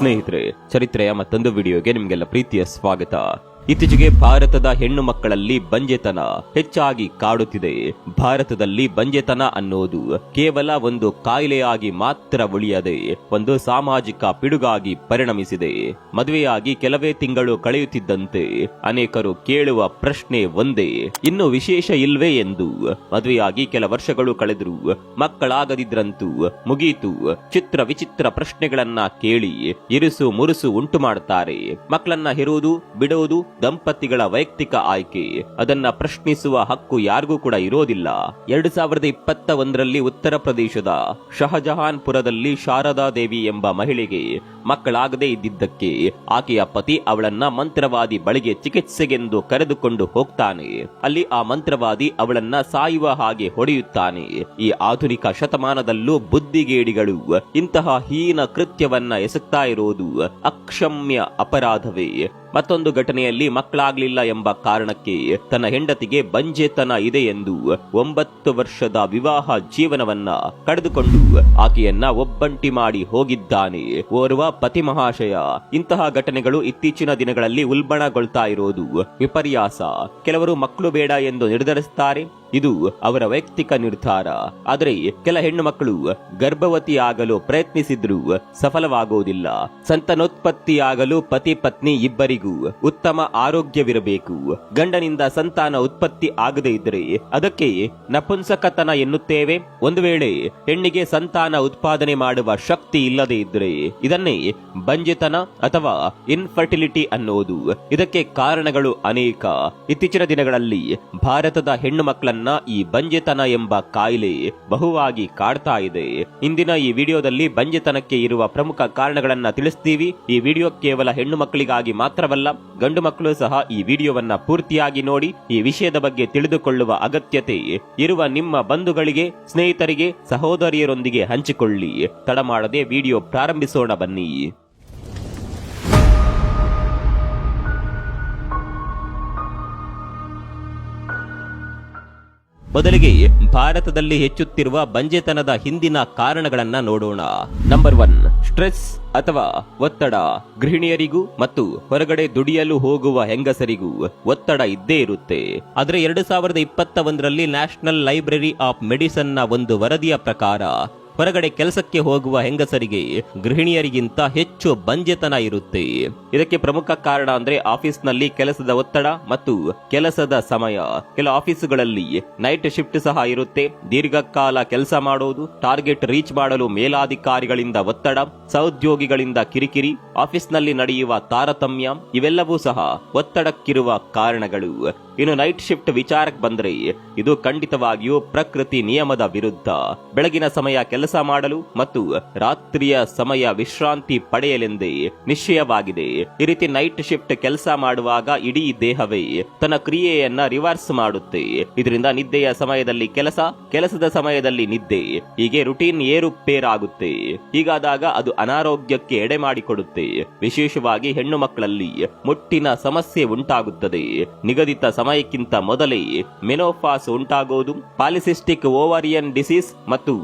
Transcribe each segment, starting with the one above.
ಸ್ನೇಹಿತರೆ ಚರಿತ್ರೆಯ ಮತ್ತೊಂದು ವಿಡಿಯೋಗೆ ನಿಮಗೆಲ್ಲ ಪ್ರೀತಿಯ ಸ್ವಾಗತ. ಇತ್ತೀಚೆಗೆ ಭಾರತದ ಹೆಣ್ಣು ಮಕ್ಕಳಲ್ಲಿ ಬಂಜೆತನ ಹೆಚ್ಚಾಗಿ ಕಾಡುತ್ತಿದೆ. ಭಾರತದಲ್ಲಿ ಬಂಜೆತನ ಅನ್ನೋದು ಕೇವಲ ಒಂದು ಕಾಯಿಲೆಯಾಗಿ ಮಾತ್ರ ಉಳಿಯದೆ, ಒಂದು ಸಾಮಾಜಿಕ ಪಿಡುಗಾಗಿ ಪರಿಣಮಿಸಿದೆ. ಮದುವೆಯಾಗಿ ಕೆಲವೇ ತಿಂಗಳು ಕಳೆಯುತ್ತಿದ್ದಂತೆ ಅನೇಕರು ಕೇಳುವ ಪ್ರಶ್ನೆ ಒಂದೇ, ಇನ್ನು ವಿಶೇಷ ಇಲ್ವೇ ಎಂದು. ಮದುವೆಯಾಗಿ ಕೆಲ ವರ್ಷಗಳು ಕಳೆದ್ರು ಮಕ್ಕಳಾಗದಿದ್ರಂತೂ ಮುಗೀತು. ಚಿತ್ರ ವಿಚಿತ್ರ ಪ್ರಶ್ನೆಗಳನ್ನ ಕೇಳಿ ಇರುಸು ಮುರುಸು ಉಂಟು ಮಾಡುತ್ತಾರೆ ಮಕ್ಕಳನ್ನ ಹೆರುವುದು ಬಿಡುವುದು ದಂಪತಿಗಳ ವೈಯಕ್ತಿಕ ಆಯ್ಕೆ. ಅದನ್ನ ಪ್ರಶ್ನಿಸುವ ಹಕ್ಕು ಯಾರಿಗೂ ಕೂಡ ಇರೋದಿಲ್ಲ. ಎರಡು ಸಾವಿರದ ಇಪ್ಪತ್ತ ಒಂದರಲ್ಲಿ ಉತ್ತರ ಪ್ರದೇಶದ ಶಹಜಹಾನ್ಪುರದಲ್ಲಿ ಶಾರದಾ ದೇವಿ ಎಂಬ ಮಹಿಳೆಗೆ ಮಕ್ಕಳಾಗದೇ ಇದ್ದಿದ್ದಕ್ಕೆ ಆಕೆಯ ಪತಿ ಅವಳನ್ನ ಮಂತ್ರವಾದಿ ಬಳಿಗೆ ಚಿಕಿತ್ಸೆಗೆಂದು ಕರೆದುಕೊಂಡು ಹೋಗ್ತಾನೆ. ಅಲ್ಲಿ ಆ ಮಂತ್ರವಾದಿ ಅವಳನ್ನ ಸಾಯುವ ಹಾಗೆ ಹೊಡೆಯುತ್ತಾನೆ. ಈ ಆಧುನಿಕ ಶತಮಾನದಲ್ಲೂ ಬುದ್ಧಿಗೇಡಿಗಳು ಇಂತಹ ಹೀನ ಕೃತ್ಯವನ್ನ ಎಸಗ್ತಾ ಇರೋದು ಅಕ್ಷಮ್ಯ ಅಪರಾಧವೇ. ಮತ್ತೊಂದು ಘಟನೆಯಲ್ಲಿ ಮಕ್ಕಳಾಗ್ಲಿಲ್ಲ ಎಂಬ ಕಾರಣಕ್ಕೆ ತನ್ನ ಹೆಂಡತಿಗೆ ಬಂಜೆತನ ಇದೆ ಎಂದು ಒಂಬತ್ತು ವರ್ಷದ ವಿವಾಹ ಜೀವನವನ್ನ ಕಳೆದುಕೊಂಡು ಆಕೆಯನ್ನ ಒಬ್ಬಂಟಿ ಮಾಡಿ ಹೋಗಿದ್ದಾನೆ. ಓರ್ವ ಪತಿ ಮಹಾಶಯ ಇಂತಹ ಘಟನೆಗಳು ಇತ್ತೀಚಿನ ದಿನಗಳಲ್ಲಿ ಉಲ್ಬಣಗೊಳ್ತಾ ಇರೋದು ವಿಪರ್ಯಾಸ. ಕೆಲವರು ಮಕ್ಕಳು ಬೇಡ ಎಂದು ನಿರ್ಧರಿಸುತ್ತಾರೆ ಇದು ಅವರ ವೈಯಕ್ತಿಕ ನಿರ್ಧಾರ. ಆದರೆ ಕೆಲ ಹೆಣ್ಣು ಮಕ್ಕಳು ಗರ್ಭವತಿಯಾಗಲು ಪ್ರಯತ್ನಿಸಿದ್ರೂ ಸಫಲವಾಗುವುದಿಲ್ಲ ಸಂತಾನೋತ್ಪತ್ತಿಯಾಗಲು ಪತಿ ಪತ್ನಿ ಇಬ್ಬರಿಗೂ ಉತ್ತಮ ಆರೋಗ್ಯವಿರಬೇಕು. ಗಂಡನಿಂದ ಸಂತಾನ ಉತ್ಪತ್ತಿ ಆಗದೇ ಇದ್ದರೆ ಅದಕ್ಕೆ ನಪುಂಸಕತನ ಎನ್ನುತ್ತೇವೆ. ಒಂದು ವೇಳೆ ಹೆಣ್ಣಿಗೆ ಸಂತಾನ ಉತ್ಪಾದನೆ ಮಾಡುವ ಶಕ್ತಿ ಇಲ್ಲದೇ ಇದ್ದರೆ ಇದನ್ನೇ ಬಂಜಿತನ ಅಥವಾ ಇನ್ಫರ್ಟಿಲಿಟಿ ಅನ್ನೋದು. ಇದಕ್ಕೆ ಕಾರಣಗಳು ಅನೇಕ. ಇತ್ತೀಚಿನ ದಿನಗಳಲ್ಲಿ ಭಾರತದ ಹೆಣ್ಣು ಮಕ್ಕಳನ್ನ ಈ ಬಂಜೆತನ ಎಂಬ ಕಾಯಿಲೆ ಬಹುವಾಗಿ ಕಾಡ್ತಾ ಇದೆ. ಇಂದಿನ ಈ ವಿಡಿಯೋದಲ್ಲಿ ಬಂಜೆತನಕ್ಕೆ ಇರುವ ಪ್ರಮುಖ ಕಾರಣಗಳನ್ನ ತಿಳಿಸ್ತೀವಿ. ಈ ವಿಡಿಯೋ ಕೇವಲ ಹೆಣ್ಣು ಮಕ್ಕಳಿಗಾಗಿ ಮಾತ್ರವಲ್ಲ, ಗಂಡು ಮಕ್ಕಳು ಸಹ ಈ ವಿಡಿಯೋವನ್ನ ಪೂರ್ತಿಯಾಗಿ ನೋಡಿ, ಈ ವಿಷಯದ ಬಗ್ಗೆ ತಿಳಿದುಕೊಳ್ಳುವ ಅಗತ್ಯತೆ ಇರುವ ನಿಮ್ಮ ಬಂಧುಗಳಿಗೆ, ಸ್ನೇಹಿತರಿಗೆ, ಸಹೋದರಿಯರೊಂದಿಗೆ ಹಂಚಿಕೊಳ್ಳಿ. ತಡ ಮಾಡದೆ ವಿಡಿಯೋ ಪ್ರಾರಂಭಿಸೋಣ ಬನ್ನಿ. ಮೊದಲಿಗೆ ಭಾರತದಲ್ಲಿ ಹೆಚ್ಚುತ್ತಿರುವ ಬಂಜೆತನದ ಹಿಂದಿನ ಕಾರಣಗಳನ್ನ ನೋಡೋಣ. ನಂಬರ್ ಒನ್ ಸ್ಟ್ರೆಸ್ ಅಥವಾ ಒತ್ತಡ. ಗೃಹಿಣಿಯರಿಗೂ ಮತ್ತು ಹೊರಗಡೆ ದುಡಿಯಲು ಹೋಗುವ ಹೆಂಗಸರಿಗೂ ಒತ್ತಡ ಇದ್ದೇ ಇರುತ್ತೆ. ಆದರೆ ಎರಡು ಸಾವಿರದ ಇಪ್ಪತ್ತ ಒಂದರಲ್ಲಿ ನ್ಯಾಷನಲ್ ಲೈಬ್ರರಿ ಆಫ್ ಮೆಡಿಸನ್ನ ಒಂದು ವರದಿಯ ಪ್ರಕಾರ ಹೊರಗಡೆ ಕೆಲಸಕ್ಕೆ ಹೋಗುವ ಹೆಂಗಸರಿಗೆ ಗೃಹಿಣಿಯರಿಗಿಂತ ಹೆಚ್ಚು ಬಂಜೆತನ ಇರುತ್ತೆ. ಇದಕ್ಕೆ ಪ್ರಮುಖ ಕಾರಣ ಅಂದ್ರೆ ಆಫೀಸ್ನಲ್ಲಿ ಕೆಲಸದ ಒತ್ತಡ ಮತ್ತು ಕೆಲಸದ ಸಮಯ. ಕೆಲ ಆಫೀಸುಗಳಲ್ಲಿ ನೈಟ್ ಶಿಫ್ಟ್ ಸಹ ಇರುತ್ತೆ. ದೀರ್ಘಕಾಲ ಕೆಲಸ ಮಾಡೋದು, ಟಾರ್ಗೆಟ್ ರೀಚ್ ಮಾಡಲು ಮೇಲಾಧಿಕಾರಿಗಳಿಂದ ಒತ್ತಡ, ಸಹೋದ್ಯೋಗಿಗಳಿಂದ ಕಿರಿಕಿರಿ, ಆಫೀಸ್ನಲ್ಲಿ ನಡೆಯುವ ತಾರತಮ್ಯ, ಇವೆಲ್ಲವೂ ಸಹ ಒತ್ತಡಕ್ಕಿರುವ ಕಾರಣಗಳು. ಇನ್ನು ನೈಟ್ ಶಿಫ್ಟ್ ವಿಚಾರಕ್ಕೆ ಬಂದ್ರೆ ಇದು ಖಂಡಿತವಾಗಿಯೂ ಪ್ರಕೃತಿ ನಿಯಮದ ವಿರುದ್ಧ. ಬೆಳಗಿನ ಸಮಯ ಕೆಲಸ ಮಾಡಲು ಮತ್ತು ರಾತ್ರಿಯ ಸಮಯ ವಿಶ್ರಾಂತಿ ಪಡೆಯಲೆಂದೇ ನಿಶ್ಚಯವಾಗಿದೆ. ಈ ರೀತಿ ನೈಟ್ ಶಿಫ್ಟ್ ಕೆಲಸ ಮಾಡುವಾಗ ಇಡೀ ದೇಹವೇ ತನ್ನ ಕ್ರಿಯೆಯನ್ನ ರಿವರ್ಸ್ ಮಾಡುತ್ತೆ. ಇದರಿಂದ ನಿದ್ದೆಯ ಸಮಯದಲ್ಲಿ ಕೆಲಸ, ಕೆಲಸದ ಸಮಯದಲ್ಲಿ ನಿದ್ದೆ, ಹೀಗೆ ರುಟೀನ್ ಏರುಪೇರಾಗುತ್ತೆ. ಹೀಗಾದಾಗ ಅದು ಅನಾರೋಗ್ಯಕ್ಕೆ ಎಡೆ ಮಾಡಿಕೊಡುತ್ತೆ. ವಿಶೇಷವಾಗಿ ಹೆಣ್ಣು ಮಕ್ಕಳಲ್ಲಿ ಮುಟ್ಟಿನ ಸಮಸ್ಯೆ ಉಂಟಾಗುತ್ತದೆ. ನಿಗದಿತ ಸಮಯಕ್ಕಿಂತ ಮೊದಲೇ ಮೆನೋಫಾಸ್ ಉಂಟಾಗುವುದು ಪಾಲಿಸಿಸ್ಟಿಕ್ ಓವರಿಯನ್ ಡಿಸೀಸ್ ಮತ್ತು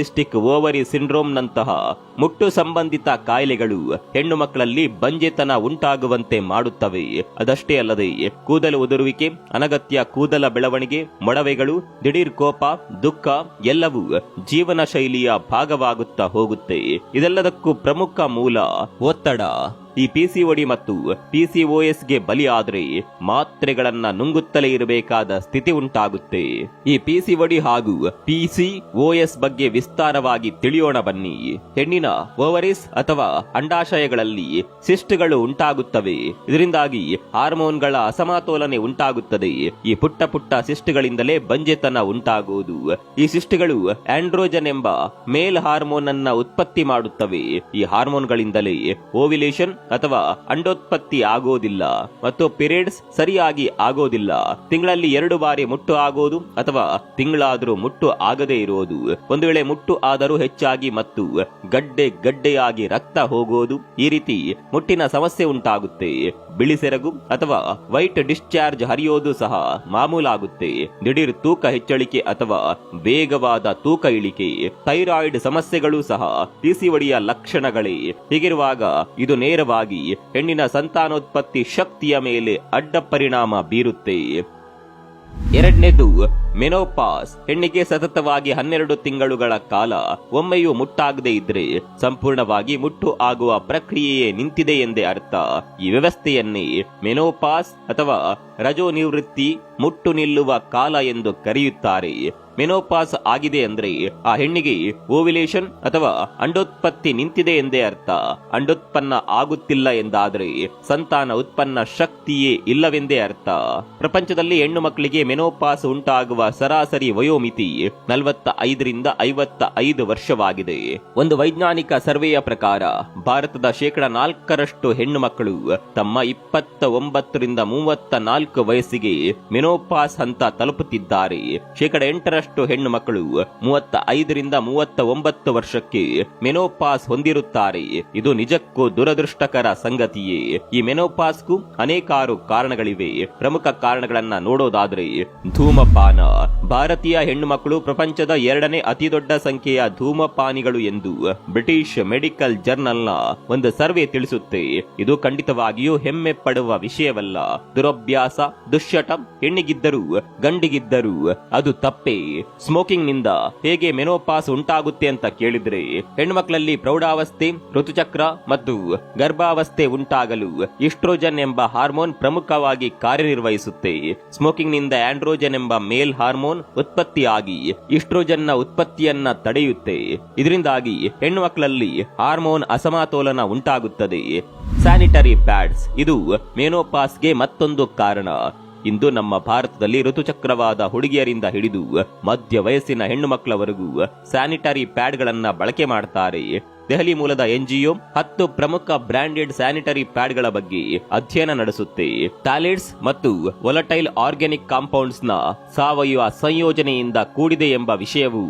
ಪಾಲಿಸಿಸ್ಟಿಕ್ ಓವರಿ ಸಿಂಡ್ರೋಮ್ ನಂತಹ ಮುಟ್ಟು ಸಂಬಂಧಿತ ಕಾಯಿಲೆಗಳು ಹೆಣ್ಣು ಮಕ್ಕಳಲ್ಲಿ ಬಂಜೆತನ ಉಂಟಾಗುವಂತೆ ಮಾಡುತ್ತವೆ. ಅದಷ್ಟೇ ಅಲ್ಲದೆ, ಕೂದಲು ಉದುರುವಿಕೆ, ಅನಗತ್ಯ ಕೂದಲ ಬೆಳವಣಿಗೆ, ಮೊಡವೆಗಳು, ದಿಢೀರ್ ಕೋಪ, ದುಃಖ ಎಲ್ಲವೂ ಜೀವನ ಶೈಲಿಯ ಭಾಗವಾಗುತ್ತಾ ಹೋಗುತ್ತೆ. ಇದೆಲ್ಲದಕ್ಕೂ ಪ್ರಮುಖ ಮೂಲ ಒತ್ತಡ. ಈ ಪಿಸಿಒಡಿ ಮತ್ತು ಪಿಸಿಒಎಸ್ಗೆ ಬಲಿಯಾದ್ರೆ ಮಾತ್ರೆಗಳನ್ನ ನುಂಗುತ್ತಲೇ ಇರಬೇಕಾದ ಸ್ಥಿತಿ ಉಂಟಾಗುತ್ತೆ. ಈ ಪಿಸಿಒಡಿ ಹಾಗೂ ಪಿಸಿಒಎಸ್ ಬಗ್ಗೆ ವಿಸ್ತಾರವಾಗಿ ತಿಳಿಯೋಣ ಬನ್ನಿ. ಹೆಣ್ಣಿನ ಓವರಿಸ್ ಅಥವಾ ಅಂಡಾಶಯಗಳಲ್ಲಿ ಸಿಸ್ಟ್ಗಳು ಉಂಟಾಗುತ್ತವೆ. ಇದರಿಂದಾಗಿ ಹಾರ್ಮೋನ್ಗಳ ಅಸಮತೋಲನೆ ಉಂಟಾಗುತ್ತದೆ. ಈ ಪುಟ್ಟ ಪುಟ್ಟ ಸಿಸ್ಟ್ಗಳಿಂದಲೇ ಬಂಜೆತನ ಉಂಟಾಗುವುದು. ಈ ಸಿಸ್ಟ್ಗಳು ಆಂಡ್ರೋಜನ್ ಎಂಬ ಮೇಲ್ ಹಾರ್ಮೋನ್ ಅನ್ನ ಉತ್ಪತ್ತಿ ಮಾಡುತ್ತವೆ. ಈ ಹಾರ್ಮೋನ್ಗಳಿಂದಲೇ ಓವಿಲೇಷನ್ ಅಥವಾ ಅಂಡೋತ್ಪತ್ತಿ ಆಗೋದಿಲ್ಲ ಮತ್ತು ಪಿರಿಯಡ್ಸ್ ಸರಿಯಾಗಿ ಆಗೋದಿಲ್ಲ. ತಿಂಗಳಲ್ಲಿ ಎರಡು ಬಾರಿ ಮುಟ್ಟು ಆಗೋದು ಅಥವಾ ತಿಂಗಳಾದರೂ ಮುಟ್ಟು ಆಗದೇ ಇರೋದು. ಒಂದು ವೇಳೆ ಮುಟ್ಟು ಆದರೂ ಹೆಚ್ಚಾಗಿ ಮತ್ತು ಗಡ್ಡೆ ಗಡ್ಡೆಯಾಗಿ ರಕ್ತ ಹೋಗೋದು ಈ ರೀತಿ ಮುಟ್ಟಿನ ಸಮಸ್ಯೆ ಉಂಟಾಗುತ್ತೆ. ಬಿಳಿ ಸೆರಗು ಅಥವಾ ವೈಟ್ ಡಿಸ್ಚಾರ್ಜ್ ಹರಿಯೋದು ಸಹ ಮಾಮೂಲಾಗುತ್ತೆ. ದಿಢೀರ್ ತೂಕ ಹೆಚ್ಚಳಿಕೆ ಅಥವಾ ವೇಗವಾದ ತೂಕ ಇಳಿಕೆ, ಥೈರಾಯ್ಡ್ ಸಮಸ್ಯೆಗಳು ಸಹ ಪಿಸಿಒಡಿಯ ಲಕ್ಷಣಗಳೇ. ಹೀಗಿರುವಾಗ ಇದು ನೇರವಾಗಿ ಹೆಣ್ಣಿನ ಸಂತಾನೋತ್ಪತ್ತಿ ಶಕ್ತಿಯ ಮೇಲೆ ಅಡ್ಡ ಪರಿಣಾಮ ಬೀರುತ್ತೆ. ಎರಡನೇದು, ಮೆನೋಪಾಸ್. ಹೆಣ್ಣಿಗೆ ಸತತವಾಗಿ ಹನ್ನೆರಡು ತಿಂಗಳುಗಳ ಕಾಲ ಒಮ್ಮೆಯೂ ಮುಟ್ಟಾಗದೇ ಇದ್ರೆ ಸಂಪೂರ್ಣವಾಗಿ ಮುಟ್ಟು ಆಗುವ ಪ್ರಕ್ರಿಯೆಯೇ ನಿಂತಿದೆ ಎಂದೇ ಅರ್ಥ. ಈ ವ್ಯವಸ್ಥೆಯನ್ನೇ ಮೆನೋಪಾಸ್ ಅಥವಾ ರಜೋ ನಿವೃತ್ತಿ ಮುಟ್ಟು ನಿಲ್ಲುವ ಕಾಲ ಎಂದು ಕರೆಯುತ್ತಾರೆ. ಮೆನೋಪಾಸ್ ಆಗಿದೆ ಅಂದ್ರೆ ಆ ಹೆಣ್ಣಿಗೆ ಓವಿಲೇಷನ್ ಅಥವಾ ಅಂಡೋತ್ಪತ್ತಿ ನಿಂತಿದೆ ಎಂದೇ ಅರ್ಥ. ಅಂಡೋತ್ಪನ್ನ ಆಗುತ್ತಿಲ್ಲ ಎಂದಾದ್ರೆ ಸಂತಾನ ಉತ್ಪನ್ನ ಶಕ್ತಿಯೇ ಇಲ್ಲವೆಂದೇ ಅರ್ಥ. ಪ್ರಪಂಚದಲ್ಲಿ ಹೆಣ್ಣು ಮಕ್ಕಳಿಗೆ ಮೆನೋಪಾಸ್ ಉಂಟಾಗುವ ಸರಾಸರಿ ವಯೋಮಿತಿ ನಲವತ್ತ ಐದರಿಂದ ಐವತ್ತ ಐದು ವರ್ಷವಾಗಿದೆ. ಒಂದು ವೈಜ್ಞಾನಿಕ ಸರ್ವೆಯ ಪ್ರಕಾರ ಭಾರತದ ಶೇಕಡ ನಾಲ್ಕರಷ್ಟು ಹೆಣ್ಣು ಮಕ್ಕಳು ತಮ್ಮ ಇಪ್ಪತ್ತ ಒಂಬತ್ತರಿಂದ ಮೂವತ್ತ ನಾಲ್ಕು ವಯಸ್ಸಿಗೆ ಮೆನೋಪಾಸ್ ಹಂತ ತಲುಪುತ್ತಿದ್ದಾರೆ. ಶೇಕಡ ಎಂಟರಷ್ಟು ಹೆಣ್ಣು ಮಕ್ಕಳು ಮೂವತ್ತ ಐದರಿಂದ ಮೂವತ್ತ ಒಂಬತ್ತು ವರ್ಷಕ್ಕೆ ಮೆನೋಪಾಸ್ ಹೊಂದಿರುತ್ತಾರೆ. ಇದು ನಿಜಕ್ಕೂ ದುರದೃಷ್ಟಕರ ಸಂಗತಿಯೇ. ಈ ಮೆನೋಪಾಸ್ಗೂ ಅನೇಕಾರು ಕಾರಣಗಳಿವೆ. ಪ್ರಮುಖ ಕಾರಣಗಳನ್ನ ನೋಡೋದಾದ್ರೆ, ಧೂಮಪಾನ. ಭಾರತೀಯ ಹೆಣ್ಣು ಮಕ್ಕಳು ಪ್ರಪಂಚದ ಎರಡನೇ ಅತಿದೊಡ್ಡ ಸಂಖ್ಯೆಯ ಧೂಮಪಾನಿಗಳು ಎಂದು ಬ್ರಿಟಿಷ್ ಮೆಡಿಕಲ್ ಜರ್ನಲ್ನ ಒಂದು ಸರ್ವೆ ತಿಳಿಸುತ್ತೆ. ಇದು ಖಂಡಿತವಾಗಿಯೂ ಹೆಮ್ಮೆ ಪಡುವ ವಿಷಯವಲ್ಲ. ದುರಭ್ಯಾಸ ದುಶ್ಚಟ ಹೆಣ್ಣಿಗಿದ್ದರೂ ಗಂಡಿಗಿದ್ದರೂ ಅದು ತಪ್ಪೇ. ಸ್ಮೋಕಿಂಗ್ನಿಂದ ಹೇಗೆ ಮೆನೋಪಾಸ್ ಉಂಟಾಗುತ್ತೆ ಅಂತ ಕೇಳಿದ್ರೆ, ಹೆಣ್ಮಕ್ಳಲ್ಲಿ ಪ್ರೌಢಾವಸ್ಥೆ, ಋತುಚಕ್ರ ಮತ್ತು ಗರ್ಭಾವಸ್ಥೆ ಉಂಟಾಗಲು ಇಸ್ಟ್ರೋಜನ್ ಎಂಬ ಹಾರ್ಮೋನ್ ಪ್ರಮುಖವಾಗಿ ಕಾರ್ಯನಿರ್ವಹಿಸುತ್ತೆ. ಸ್ಮೋಕಿಂಗ್ನಿಂದ ಆಂಡ್ರೋಜನ್ ಎಂಬ ಮೇಲ್ ಹಾರ್ಮೋನ್ ಉತ್ಪತ್ತಿಯಾಗಿ ಇಸ್ಟ್ರೋಜನ್ನ ಉತ್ಪತ್ತಿಯನ್ನ ತಡೆಯುತ್ತೆ. ಇದರಿಂದಾಗಿ ಹೆಣ್ಣು ಮಕ್ಕಳಲ್ಲಿ ಹಾರ್ಮೋನ್ ಅಸಮತೋಲನ ಉಂಟಾಗುತ್ತದೆ. Sanitary pads. ಇದು ಮೇನೋಪಾಸ್ಗೆ ಮತ್ತೊಂದು ಕಾರಣ. ಇಂದು ನಮ್ಮ ಭಾರತದಲ್ಲಿ ಋತುಚಕ್ರವಾದ ಹುಡುಗಿಯರಿಂದ ಹಿಡಿದು ಮಧ್ಯ ವಯಸ್ಸಿನ ಹೆಣ್ಣು ಮಕ್ಕಳವರೆಗೂ ಸ್ಯಾನಿಟರಿ ಪ್ಯಾಡ್ಗಳನ್ನ ಬಳಕೆ ಮಾಡ್ತಾರೆ. ದೆಹಲಿ ಮೂಲದ ಎನ್ಜಿಒ ಹತ್ತು ಪ್ರಮುಖ ಬ್ರಾಂಡೆಡ್ ಸ್ಯಾನಿಟರಿ ಪ್ಯಾಡ್ಗಳ ಬಗ್ಗೆ ಅಧ್ಯಯನ ನಡೆಸುತ್ತೆ. ಟ್ಯಾಲೆಟ್ಸ್ ಮತ್ತು ವೊಲಟೈಲ್ ಆರ್ಗ್ಯಾನಿಕ್ ಕಾಂಪೌಂಡ್ಸ್ನ ಸಾವಯವ ಸಂಯೋಜನೆಯಿಂದ ಕೂಡಿದೆ ಎಂಬ ವಿಷಯವು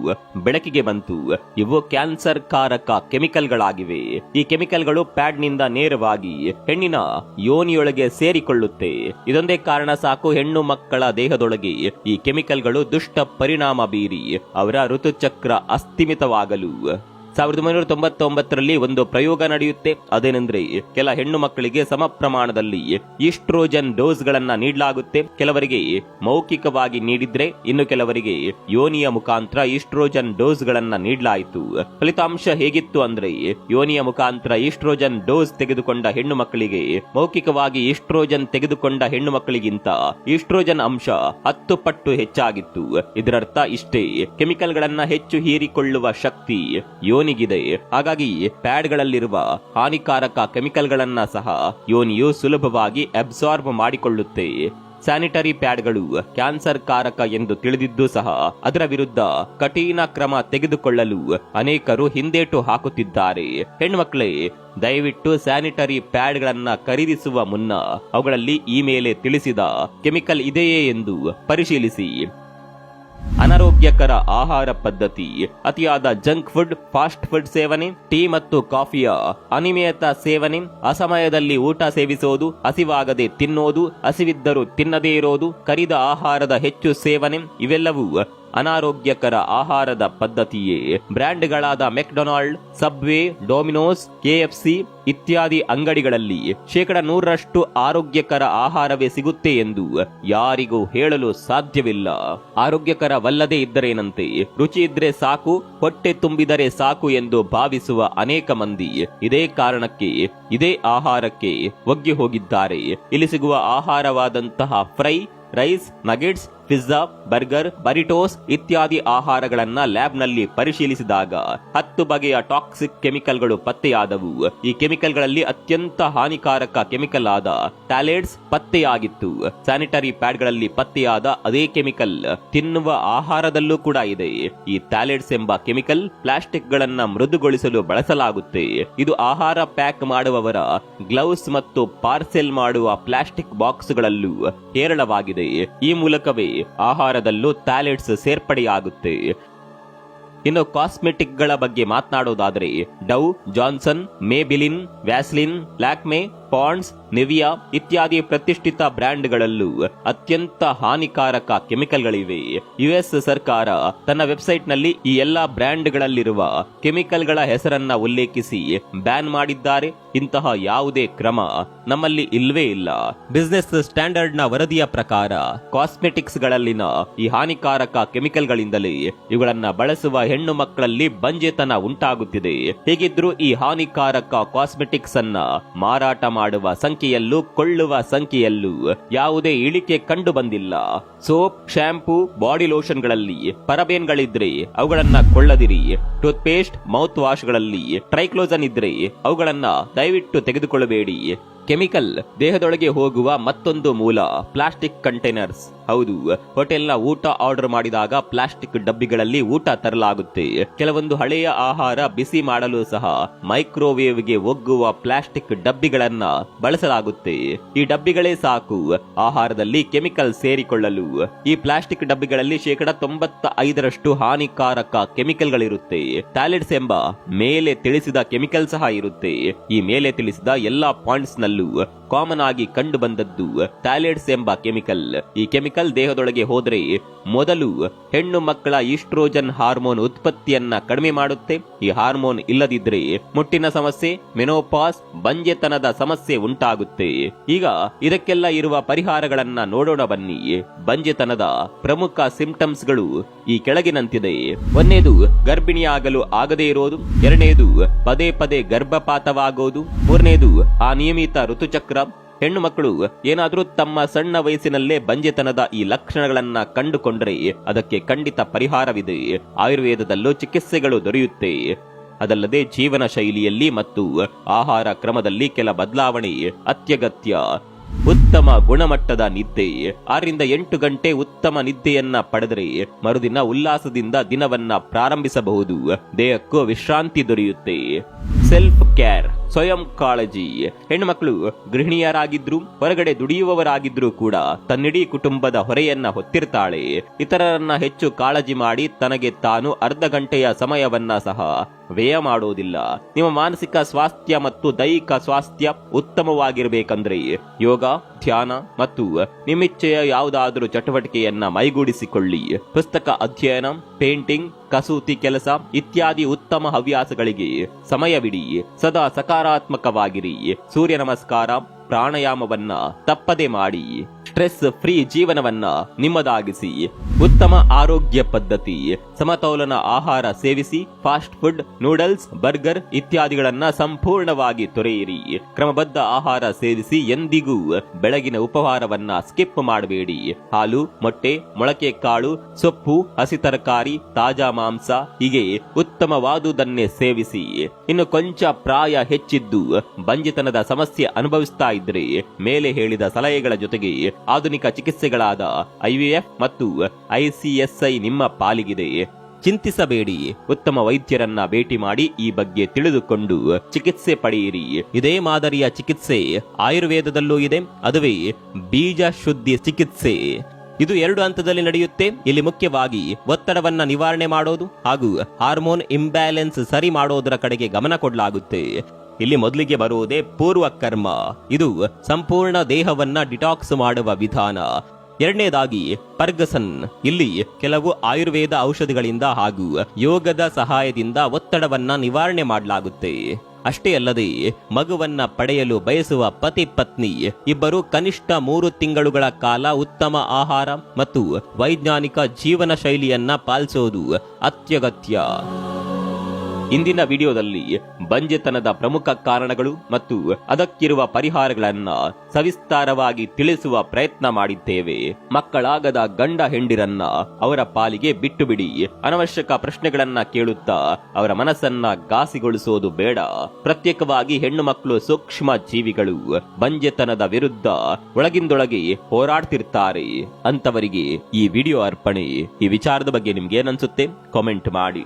ಬೆಳಕಿಗೆ ಬಂತು. ಇವು ಕ್ಯಾನ್ಸರ್ ಕಾರಕ ಕೆಮಿಕಲ್ಗಳಾಗಿವೆ. ಈ ಕೆಮಿಕಲ್ಗಳು ಪ್ಯಾಡ್ನಿಂದ ನೇರವಾಗಿ ಹೆಣ್ಣಿನ ಯೋನಿಯೊಳಗೆ ಸೇರಿಕೊಳ್ಳುತ್ತೆ. ಇದೊಂದೇ ಕಾರಣ ಸಾಕು ಹೆಣ್ಣು ಮಕ್ಕಳ ದೇಹದೊಳಗೆ ಈ ಕೆಮಿಕಲ್ಗಳು ದುಷ್ಟ ಪರಿಣಾಮ ಬೀರಿ ಅವರ ಋತುಚಕ್ರ ಅಸ್ಥಿಮಿತವಾಗಲು ಸಾವಿರದ ಒಂಬೈನೂರ ತೊಂಬತ್ತೊಂಬತ್ತರಲ್ಲಿ ಒಂದು ಪ್ರಯೋಗ ನಡೆಯುತ್ತೆ. ಅದೇನೆಂದ್ರೆ, ಕೆಲ ಹೆಣ್ಣು ಮಕ್ಕಳಿಗೆ ಸಮ ಪ್ರಮಾಣದಲ್ಲಿ ಡೋಸ್ ಗಳನ್ನ ನೀಡಲಾಗುತ್ತೆ. ಕೆಲವರಿಗೆ ಮೌಖಿಕವಾಗಿ ನೀಡಿದ್ರೆ, ಇನ್ನು ಕೆಲವರಿಗೆ ಯೋನಿಯ ಮುಖಾಂತರ ಡೋಸ್ ಗಳನ್ನ ನೀಡಲಾಯಿತು. ಫಲಿತಾಂಶ ಹೇಗಿತ್ತು ಅಂದ್ರೆ, ಯೋನಿಯ ಮುಖಾಂತರ ಈಸ್ಟ್ರೋಜನ್ ಡೋಸ್ ತೆಗೆದುಕೊಂಡ ಹೆಣ್ಣು ಮಕ್ಕಳಿಗೆ ಮೌಖಿಕವಾಗಿ ಈಸ್ಟ್ರೋಜನ್ ತೆಗೆದುಕೊಂಡ ಹೆಣ್ಣು ಮಕ್ಕಳಿಗಿಂತ ಈಸ್ಟ್ರೋಜನ್ ಅಂಶ ಹತ್ತು ಪಟ್ಟು ಹೆಚ್ಚಾಗಿತ್ತು. ಇದರರ್ಥ ಇಷ್ಟೇ ಕೆಮಿಕಲ್ ಗಳನ್ನ ಹೆಚ್ಚು ಹೀರಿಕೊಳ್ಳುವ ಶಕ್ತಿ ಯೋನಿಗಿದೆ ಹಾಗಾಗಿ ಪ್ಯಾಡ್ಗಳಲ್ಲಿರುವ ಹಾನಿಕಾರಕ ಕೆಮಿಕಲ್ಗಳನ್ನ ಸಹ ಯೋನಿಯು ಸುಲಭವಾಗಿ ಅಬ್ಸಾರ್ಬ್ ಮಾಡಿಕೊಳ್ಳುತ್ತೆ ಸ್ಯಾನಿಟರಿ ಪ್ಯಾಡ್ಗಳು ಕ್ಯಾನ್ಸರ್ ಕಾರಕ ಎಂದು ತಿಳಿದಿದ್ದು ಸಹ ಅದರ ವಿರುದ್ಧ ಕಠಿಣ ಕ್ರಮ ತೆಗೆದುಕೊಳ್ಳಲು ಅನೇಕರು ಹಿಂದೇಟು ಹಾಕುತ್ತಿದ್ದಾರೆ. ಹೆಣ್ಮಕ್ಳೇ, ದಯವಿಟ್ಟು ಸ್ಯಾನಿಟರಿ ಪ್ಯಾಡ್ಗಳನ್ನ ಖರೀದಿಸುವ ಮುನ್ನ ಅವುಗಳಲ್ಲಿ ಈ ಮೇಲೆ ತಿಳಿಸಿದ ಕೆಮಿಕಲ್ ಇದೆಯೇ ಎಂದು ಪರಿಶೀಲಿಸಿ. ಅನಾರೋಗ್ಯಕರ ಆಹಾರ ಪದ್ಧತಿ, ಅತಿಯಾದ ಜಂಕ್ ಫುಡ್, ಫಾಸ್ಟ್ ಫುಡ್ ಸೇವನೆ, ಟೀ ಮತ್ತು ಕಾಫಿಯ ಅನಿಯಮಿತ ಸೇವನೆ, ಅಸಮಯದಲ್ಲಿ ಊಟ ಸೇವಿಸೋದು, ಹಸಿವಾಗದೆ ತಿನ್ನೋದು, ಹಸಿವಿದ್ದರೂ ತಿನ್ನದೇ ಇರೋದು, ಕರಿದ ಆಹಾರದ ಹೆಚ್ಚು ಸೇವನೆ, ಇವೆಲ್ಲವೂ ಅನಾರೋಗ್ಯಕರ ಆಹಾರದ ಪದ್ಧತಿಯೇ ಬ್ರ್ಯಾಂಡ್ಗಳಾದ ಮೆಕ್ಡೊನಾಲ್ಡ್, ಸಬ್ವೆ, ಡೊಮಿನೋಸ್, ಕೆಎಫ್ಸಿ ಇತ್ಯಾದಿ ಅಂಗಡಿಗಳಲ್ಲಿ ಶೇಕಡ ನೂರರಷ್ಟು ಆರೋಗ್ಯಕರ ಆಹಾರವೇ ಸಿಗುತ್ತೆ ಎಂದು ಯಾರಿಗೂ ಹೇಳಲು ಸಾಧ್ಯವಿಲ್ಲ. ಆರೋಗ್ಯಕರವಲ್ಲದೆ ಇದ್ದರೇನಂತೆ? ರುಚಿ ಇದ್ರೆ ಸಾಕು, ಹೊಟ್ಟೆ ತುಂಬಿದರೆ ಸಾಕು ಎಂದು ಭಾವಿಸುವ ಅನೇಕ ಮಂದಿ ಇದೇ ಕಾರಣಕ್ಕೆ, ಇದೇ ಆಹಾರಕ್ಕೆ ಒಗ್ಗಿ ಹೋಗಿದ್ದಾರೆ. ಇಲ್ಲಿ ಸಿಗುವ ಆಹಾರವಾದಂತಹ fry, rice, nuggets pizza, burger, burritos ಇತ್ಯಾದಿ ಆಹಾರಗಳನ್ನ ಲ್ಯಾಬ್ನಲ್ಲಿ ಪರಿಶೀಲಿಸಿದಾಗ ಹತ್ತು ಬಗೆಯ ಟಾಕ್ಸಿಕ್ ಕೆಮಿಕಲ್ಗಳು ಪತ್ತೆಯಾದವು. ಈ ಕೆಮಿಕಲ್ಗಳಲ್ಲಿ ಅತ್ಯಂತ ಹಾನಿಕಾರಕ ಕೆಮಿಕಲ್ ಆದ ಟ್ಯಾಲೆಟ್ಸ್ ಪತ್ತೆಯಾಗಿತ್ತು. ಸ್ಯಾನಿಟರಿ ಪ್ಯಾಡ್ಗಳಲ್ಲಿ ಪತ್ತೆಯಾದ ಅದೇ ಕೆಮಿಕಲ್ ತಿನ್ನುವ ಆಹಾರದಲ್ಲೂ ಕೂಡ ಇದೆ. ಈ ಟ್ಯಾಲೆಟ್ಸ್ ಎಂಬ ಕೆಮಿಕಲ್ ಪ್ಲಾಸ್ಟಿಕ್ ಗಳನ್ನ ಮೃದುಗೊಳಿಸಲು ಬಳಸಲಾಗುತ್ತೆ. ಇದು ಆಹಾರ ಪ್ಯಾಕ್ ಮಾಡುವವರ ಗ್ಲೌಸ್ ಮತ್ತು ಪಾರ್ಸೆಲ್ ಮಾಡುವ ಪ್ಲಾಸ್ಟಿಕ್ ಬಾಕ್ಸ್ ಗಳಲ್ಲೂ ಹೇರಳವಾಗಿದೆ. ಈ ಮೂಲಕವೇ ಆಹಾರದಲ್ಲೂ ಟ್ಯಾಲೆಟ್ಸ್ ಸೇರ್ಪಡೆಯಾಗುತ್ತೆ. ಇನ್ನು ಕಾಸ್ಮೆಟಿಕ್ಗಳ ಬಗ್ಗೆ ಮಾತನಾಡೋದಾದರೆ Dove Johnson Maybelline Vaseline Lakme Pond's Nivea ಇತ್ಯಾದಿ ಪ್ರತಿಷ್ಠಿತ ಬ್ರ್ಯಾಂಡ್ಗಳಲ್ಲೂ ಅತ್ಯಂತ ಹಾನಿಕಾರಕ ಕೆಮಿಕಲ್ಗಳಿವೆ. ಯುಎಸ್ ಸರ್ಕಾರ ತನ್ನ ವೆಬ್ಸೈಟ್ನಲ್ಲಿ ಈ ಎಲ್ಲಾ ಬ್ರ್ಯಾಂಡ್ಗಳಲ್ಲಿರುವ ಕೆಮಿಕಲ್ಗಳ ಹೆಸರನ್ನ ಉಲ್ಲೇಖಿಸಿ ಬ್ಯಾನ್ ಮಾಡಿದ್ದಾರೆ. ಇಂತಹ ಯಾವುದೇ ಕ್ರಮ ನಮ್ಮಲ್ಲಿ ಇಲ್ವೇ ಇಲ್ಲ. ಬಿಸ್ನೆಸ್ ಸ್ಟ್ಯಾಂಡರ್ಡ್ನ ವರದಿಯ ಪ್ರಕಾರ ಕಾಸ್ಮೆಟಿಕ್ಸ್ ಗಳಲ್ಲಿನ ಈ ಹಾನಿಕಾರಕ ಕೆಮಿಕಲ್ಗಳಿಂದಲೇ ಇವುಗಳನ್ನ ಬಳಸುವ ಹೆಣ್ಣು ಮಕ್ಕಳಲ್ಲಿ ಬಂಜೆತನ ಉಂಟಾಗುತ್ತಿದೆ. ಹೇಗಿದ್ರೂ ಈ ಹಾನಿಕಾರಕ ಕಾಸ್ಮೆಟಿಕ್ಸ್ ಅನ್ನ ಮಾರಾಟ ಮಾಡುವ ಸಂಖ್ಯೆಯಲ್ಲೂ ಕೊಳ್ಳುವ ಸಂಖ್ಯೆಯಲ್ಲೂ ಯಾವುದೇ ಇಳಿಕೆ ಕಂಡು ಬಂದಿಲ್ಲ. ಸೋಪ್ ಶಾಂಪೂ ಬಾಡಿ ಲೋಷನ್ಗಳಲ್ಲಿ, ಪರಬೇನ್ಗಳಿದ್ರೆ ಅವುಗಳನ್ನ ಕೊಳ್ಳದಿರಿ. ಟೂತ್ ಪೇಸ್ಟ್ ಮೌತ್ ವಾಶ್ಗಳಲ್ಲಿ ಟ್ರೈಕ್ಲೋಸನ್ ಇದ್ರೆ ಅವುಗಳನ್ನ ದಯವಿಟ್ಟು ತೆಗೆದುಕೊಳ್ಳಬೇಡಿ. ಕೆಮಿಕಲ್ ದೇಹದೊಳಗೆ ಹೋಗುವ ಮತ್ತೊಂದು ಮೂಲ, ಪ್ಲಾಸ್ಟಿಕ್ ಕಂಟೈನರ್ಸ್. ಹೌದು, ಹೋಟೆಲ್ನ ಊಟ ಆರ್ಡರ್ ಮಾಡಿದಾಗ ಪ್ಲಾಸ್ಟಿಕ್ ಡಬ್ಬಿಗಳಲ್ಲಿ ಊಟ ತರಲಾಗುತ್ತೆ. ಕೆಲವೊಂದು ಹಳೆಯ ಆಹಾರ ಬಿಸಿ ಮಾಡಲು ಸಹ ಮೈಕ್ರೋವೇವ್ಗೆ ಒಗ್ಗುವ ಪ್ಲಾಸ್ಟಿಕ್ ಡಬ್ಬಿಗಳನ್ನ ಬಳಸಲಾಗುತ್ತೆ. ಈ ಡಬ್ಬಿಗಳೇ ಸಾಕು, ಆಹಾರದಲ್ಲಿ ಕೆಮಿಕಲ್ ಸೇರಿಕೊಳ್ಳಲು. ಈ ಪ್ಲಾಸ್ಟಿಕ್ ಡಬ್ಬಿಗಳಲ್ಲಿ ಶೇಕಡ ತೊಂಬತ್ತ ಐದರಷ್ಟು ಹಾನಿಕಾರಕ ಕೆಮಿಕಲ್ಗಳಿರುತ್ತೆ. ಟ್ಯಾಲೆಟ್ಸ್ ಎಂಬ ಮೇಲೆ ತಿಳಿಸಿದ ಕೆಮಿಕಲ್ ಸಹ ಇರುತ್ತೆ. ಈ ಮೇಲೆ ತಿಳಿಸಿದ ಎಲ್ಲಾ ಪಾಯಿಂಟ್ಸ್ ಕಾಮನ್ ಆಗಿ ಕಂಡು ಬಂದದ್ದು ಟ್ಯಾಲೆಟ್ಸ್ ಎಂಬ ಕೆಮಿಕಲ್ ಈ ಕೆಮಿಕಲ್ ದೇಹದೊಳಗೆ ಹೋದರೆ ಮೊದಲು ಹೆಣ್ಣು ಮಕ್ಕಳ ಈಸ್ಟ್ರೋಜನ್ ಹಾರ್ಮೋನ್ ಉತ್ಪತ್ತಿಯನ್ನ ಕಡಿಮೆ ಮಾಡುತ್ತೆ. ಈ ಹಾರ್ಮೋನ್ ಇಲ್ಲದಿದ್ರೆ ಮುಟ್ಟಿನ ಸಮಸ್ಯೆ ಮೆನೋಪಾಸ್ ಬಂಜೆತನದ ಸಮಸ್ಯೆ ಉಂಟಾಗುತ್ತೆ. ಈಗ ಇದಕ್ಕೆಲ್ಲ ಇರುವ ಪರಿಹಾರಗಳನ್ನ ನೋಡೋಣ ಬನ್ನಿ. ಬಂಜೆತನದ ಪ್ರಮುಖ ಸಿಂಪ್ಟಮ್ಸ್ಗಳು ಈ ಕೆಳಗಿನಂತಿದೆ. ಒಂದೇದು, ಗರ್ಭಿಣಿಯಾಗಲು ಆಗದೇ ಇರೋದು. ಎರಡನೇದು, ಪದೇ ಪದೇ ಗರ್ಭಪಾತವಾಗೋದು. ಮೂರನೇದು ಅನಿಯಮಿತ ಋತುಚಕ್ರ ಹೆಣ್ಣು ಮಕ್ಕಳು, ಏನಾದರೂ ತಮ್ಮ ಸಣ್ಣ ವಯಸ್ಸಿನಲ್ಲೇ ಬಂಜೆತನದ ಈ ಲಕ್ಷಣಗಳನ್ನ ಕಂಡುಕೊಂಡರೆ ಅದಕ್ಕೆ ಖಂಡಿತ ಪರಿಹಾರವಿದೆ. ಆಯುರ್ವೇದದಲ್ಲೂ ಚಿಕಿತ್ಸೆಗಳು ದೊರೆಯುತ್ತೆ. ಅದಲ್ಲದೆ ಜೀವನ ಶೈಲಿಯಲ್ಲಿ ಮತ್ತು ಆಹಾರ ಕ್ರಮದಲ್ಲಿ ಕೆಲ ಬದಲಾವಣೆ ಅತ್ಯಗತ್ಯ. ಉತ್ತಮ ಗುಣಮಟ್ಟದ ನಿದ್ದೆ. ಆರರಿಂದ ಎಂಟು ಗಂಟೆ ಉತ್ತಮ ನಿದ್ದೆಯನ್ನ ಪಡೆದರೆ ಮರುದಿನ ಉಲ್ಲಾಸದಿಂದ ದಿನವನ್ನ ಪ್ರಾರಂಭಿಸಬಹುದು. ದೇಹಕ್ಕೂ ವಿಶ್ರಾಂತಿ ದೊರೆಯುತ್ತೆ. ಸೆಲ್ಫ್ ಕೇರ್ ಸ್ವಯಂ ಕಾಳಜಿ ಹೆಣ್ಣುಮಕ್ಕಳು ಗೃಹಿಣಿಯರಾಗಿದ್ರು, ಹೊರಗಡೆ ದುಡಿಯುವವರಾಗಿದ್ರು ಕೂಡ ತನ್ನಿಡೀ ಕುಟುಂಬದ ಹೊರೆಯನ್ನ ಹೊತ್ತಿರ್ತಾಳೆ. ಇತರರನ್ನ ಹೆಚ್ಚು ಕಾಳಜಿ ಮಾಡಿ ತನಗೆ ತಾನು ಅರ್ಧ ಗಂಟೆಯ ಸಮಯವನ್ನ ಸಹ ವ್ಯಯ ಮಾಡೋದಿಲ್ಲ ನಿಮ್ಮ ಮಾನಸಿಕ ಸ್ವಾಸ್ಥ್ಯ ಮತ್ತು ದೈಹಿಕ ಸ್ವಾಸ್ಥ್ಯ ಉತ್ತಮವಾಗಿರಬೇಕಂದ್ರೆ ಯೋಗ, ಧ್ಯಾನ ಮತ್ತು ನಿಮ್ಮಿಚ್ಛೆಯ ಯಾವುದಾದರೂ ಚಟುವಟಿಕೆಯನ್ನ ಮೈಗೂಡಿಸಿಕೊಳ್ಳಿ. ಪುಸ್ತಕ ಅಧ್ಯಯನ, ಪೇಂಟಿಂಗ್, ಕಸೂತಿ ಕೆಲಸ ಇತ್ಯಾದಿ ಉತ್ತಮ ಹವ್ಯಾಸಗಳಿಗೆ ಸಮಯವಿಡಿ. ಸದಾ ಸಕಾರಾತ್ಮಕವಾಗಿರಿ. ಸೂರ್ಯ ನಮಸ್ಕಾರ. ಪ್ರಾಣಾಯಾಮವನ್ನ ತಪ್ಪದೆ ಮಾಡಿ ಸ್ಟ್ರೆಸ್ ಫ್ರೀ ಜೀವನವನ್ನ ನಿಮ್ಮದಾಗಿಸಿ, ಉತ್ತಮ ಆರೋಗ್ಯ ಪದ್ಧತಿ, ಸಮತೋಲನ ಆಹಾರ ಸೇವಿಸಿ ಫಾಸ್ಟ್ ಫುಡ್ ನೂಡಲ್ಸ್ ಬರ್ಗರ್ ಇತ್ಯಾದಿಗಳನ್ನ ಸಂಪೂರ್ಣವಾಗಿ ತೊರೆಯಿರಿ. ಕ್ರಮಬದ್ಧ ಆಹಾರ ಸೇವಿಸಿ ಎಂದಿಗೂ ಬೆಳಗಿನ ಉಪಹಾರವನ್ನ ಸ್ಕಿಪ್ ಮಾಡಬೇಡಿ. ಹಾಲು, ಮೊಟ್ಟೆ, ಮೊಳಕೆ ಕಾಳು, ಸೊಪ್ಪು, ಹಸಿ ತರಕಾರಿ, ತಾಜಾ ಮಾಂಸ ಹೀಗೆ ಉತ್ತಮವಾದುದನ್ನೇ ಸೇವಿಸಿ. ಇನ್ನು ಕೊಂಚ ಪ್ರಾಯ ಹೆಚ್ಚಿದ್ದು ಬಂಜಿತನದ ಸಮಸ್ಯೆ ಅನುಭವಿಸ್ತಾ ಇದ್ರೆ. ಮೇಲೆ ಹೇಳಿದ ಸಲಹೆಗಳ ಜೊತೆಗೆ ಆಧುನಿಕ ಚಿಕಿತ್ಸೆಗಳಾದ ಐವಿಎಫ್ ಮತ್ತು ಐಸಿಎಸ್ಐ ನಿಮ್ಮ ಪಾಲಿಗಿದೆ. ಚಿಂತಿಸಬೇಡಿ. ಉತ್ತಮ ವೈದ್ಯರನ್ನ ಭೇಟಿ ಮಾಡಿ ಈ ಬಗ್ಗೆ ತಿಳಿದುಕೊಂಡು ಚಿಕಿತ್ಸೆ ಪಡೆಯಿರಿ. ಇದೇ ಮಾದರಿಯ ಚಿಕಿತ್ಸೆ ಆಯುರ್ವೇದದಲ್ಲೂ ಇದೆ. ಅದುವೇ ಬೀಜ ಶುದ್ಧಿ ಚಿಕಿತ್ಸೆ. ಇದು ಎರಡು ಹಂತದಲ್ಲಿ ನಡೆಯುತ್ತೆ. ಇಲ್ಲಿ ಮುಖ್ಯವಾಗಿ ಒತ್ತಡವನ್ನ ನಿವಾರಣೆ ಮಾಡೋದು ಹಾಗೂ ಹಾರ್ಮೋನ್ ಇಂಬ್ಯಾಲೆನ್ಸ್ ಸರಿ ಮಾಡೋದರ ಕಡೆಗೆ ಗಮನ ಕೊಡಲಾಗುತ್ತೆ. ಇಲ್ಲಿ ಮೊದಲಿಗೆ ಬರುವುದೇ ಪೂರ್ವ ಕರ್ಮ ಇದು ಸಂಪೂರ್ಣ ದೇಹವನ್ನ ಡಿಟಾಕ್ಸ್ ಮಾಡುವ ವಿಧಾನ. ಎರಡನೇದಾಗಿ, ಪರ್ಗಸನ್. ಇಲ್ಲಿ ಕೆಲವು ಆಯುರ್ವೇದ ಔಷಧಿಗಳಿಂದ ಹಾಗೂ ಯೋಗದ ಸಹಾಯದಿಂದ ಒತ್ತಡವನ್ನ ನಿವಾರಣೆ ಮಾಡಲಾಗುತ್ತೆ. ಅಷ್ಟೇ ಅಲ್ಲದೆ, ಮಗುವನ್ನ ಪಡೆಯಲು ಬಯಸುವ ಪತಿ ಪತ್ನಿ, ಇಬ್ಬರು ಕನಿಷ್ಠ ಮೂರು ತಿಂಗಳುಗಳ ಕಾಲ ಉತ್ತಮ ಆಹಾರ ಮತ್ತು ವೈಜ್ಞಾನಿಕ ಜೀವನ ಶೈಲಿಯನ್ನ ಪಾಲಿಸೋದು ಅತ್ಯಗತ್ಯ. ಇಂದಿನ ವಿಡಿಯೋದಲ್ಲಿ ಬಂಜೆತನದ ಪ್ರಮುಖ ಕಾರಣಗಳು ಮತ್ತು ಅದಕ್ಕಿರುವ ಪರಿಹಾರಗಳನ್ನ ಸವಿಸ್ತಾರವಾಗಿ ತಿಳಿಸುವ ಪ್ರಯತ್ನ ಮಾಡಿದ್ದೇವೆ. ಮಕ್ಕಳಾಗದ ಗಂಡ ಹೆಂಡಿರನ್ನ ಅವರ ಪಾಲಿಗೆ ಬಿಟ್ಟು ಬಿಡಿ ಅನವಶ್ಯಕ ಪ್ರಶ್ನೆಗಳನ್ನ ಕೇಳುತ್ತಾ ಅವರ ಮನಸ್ಸನ್ನ ಘಾಸಿಗೊಳಿಸೋದು ಬೇಡ. ಪ್ರತ್ಯೇಕವಾಗಿ ಹೆಣ್ಣು ಮಕ್ಕಳು ಸೂಕ್ಷ್ಮ ಜೀವಿಗಳು ಬಂಜೆತನದ ವಿರುದ್ಧ ಒಳಗಿಂದೊಳಗೆ ಹೋರಾಡ್ತಿರ್ತಾರೆ. ಅಂತವರಿಗೆ ಈ ವಿಡಿಯೋ ಅರ್ಪಣೆ. ಈ ವಿಚಾರದ ಬಗ್ಗೆ ನಿಮ್ಗೆ ಏನನ್ಸುತ್ತೆ ಕಾಮೆಂಟ್ ಮಾಡಿ.